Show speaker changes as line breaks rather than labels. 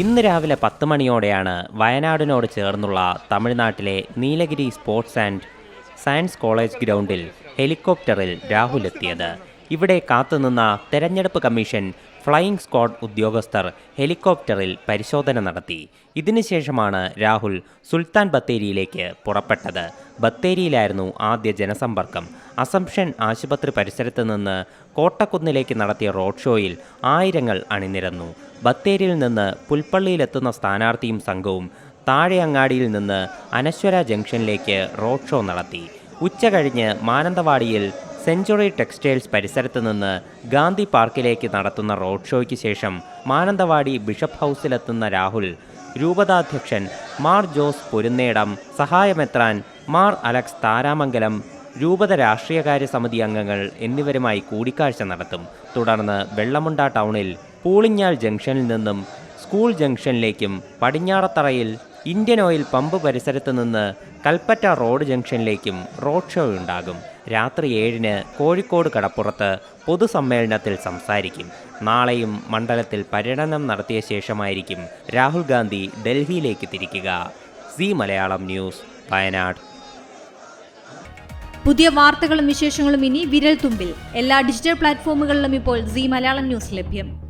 ഇന്ന് രാവിലെ പത്ത് മണിയോടെയാണ് വയനാടിനോട് ചേർന്നുള്ള തമിഴ്നാട്ടിലെ Nilgiri sports and science college ഗ്രൗണ്ടിൽ ഹെലികോപ്റ്ററിൽ രാഹുൽ എത്തിയത്. ഇവിടെ കാത്തുനിന്ന തെരഞ്ഞെടുപ്പ് കമ്മീഷൻ ഫ്ലൈയിംഗ് സ്ക്വാഡ് ഉദ്യോഗസ്ഥർ ഹെലികോപ്റ്ററിൽ പരിശോധന നടത്തി. ഇതിനുശേഷമാണ് രാഹുൽ സുൽത്താൻ ബത്തേരിയിലേക്ക് പുറപ്പെട്ടത്. ബത്തേരിയിലായിരുന്നു ആദ്യ ജനസമ്പർക്കം. അസംഷൻ ആശുപത്രി പരിസരത്ത് നിന്ന് കോട്ടക്കുന്നിലേക്ക് നടത്തിയ റോഡ് ഷോയിൽ ആയിരങ്ങൾ അണിനിരന്നു. ബത്തേരിയിൽ നിന്ന് പുൽപ്പള്ളിയിലെത്തുന്ന സ്ഥാനാർത്ഥിയും സംഘവും താഴെ അങ്ങാടിയിൽ നിന്ന് അനശ്വര ജംഗ്ഷനിലേക്ക് റോഡ് ഷോ നടത്തി. ഉച്ചകഴിഞ്ഞ് മാനന്തവാടിയിൽ സെഞ്ചുറി ടെക്സ്റ്റൈൽസ് പരിസരത്ത് നിന്ന് ഗാന്ധി പാർക്കിലേക്ക് നടത്തുന്ന റോഡ് ഷോയ്ക്ക് ശേഷം മാനന്തവാടി ബിഷപ്പ് ഹൗസിലെത്തുന്ന രാഹുൽ രൂപതാധ്യക്ഷൻ മാർ ജോസ് പൊരുന്നേടം സഹായമെത്രാൻ മാർ അലക്സ് താരാമംഗലം രൂപത രാഷ്ട്രീയകാര്യ സമിതി അംഗങ്ങൾ എന്നിവരുമായി കൂടിക്കാഴ്ച നടത്തും. തുടർന്ന് വെള്ളമുണ്ട ടൗണിൽ പൂളിഞ്ഞാൽ ജംഗ്ഷനിൽ നിന്നും സ്കൂൾ ജംഗ്ഷനിലേക്കും പടിഞ്ഞാറത്തറയിൽ ഇന്ത്യൻ ഓയിൽ പമ്പ് പരിസരത്ത് നിന്ന് കൽപ്പറ്റ റോഡ് ജംഗ്ഷനിലേക്കും റോഡ് ഷോ ഉണ്ടാകും. രാത്രി ഏഴിന് കോഴിക്കോട് കടപ്പുറത്ത് പൊതുസമ്മേളനത്തിൽ സംസാരിക്കും. നാളെയും മണ്ഡലത്തിൽ പര്യടനം നടത്തിയ ശേഷമായിരിക്കും രാഹുൽ ഗാന്ധി ഡൽഹിയിലേക്ക് തിരിക്കുക. C Malayalam news Wayanad.
പുതിയ വാർത്തകളും വിശേഷങ്ങളും ഇനി വിരൽ തുമ്പിൽ എല്ലാ ഡിജിറ്റൽ പ്ലാറ്റ്ഫോമുകളിലും ഇപ്പോൾ സി മലയാളം ന്യൂസ് ലഭ്യം.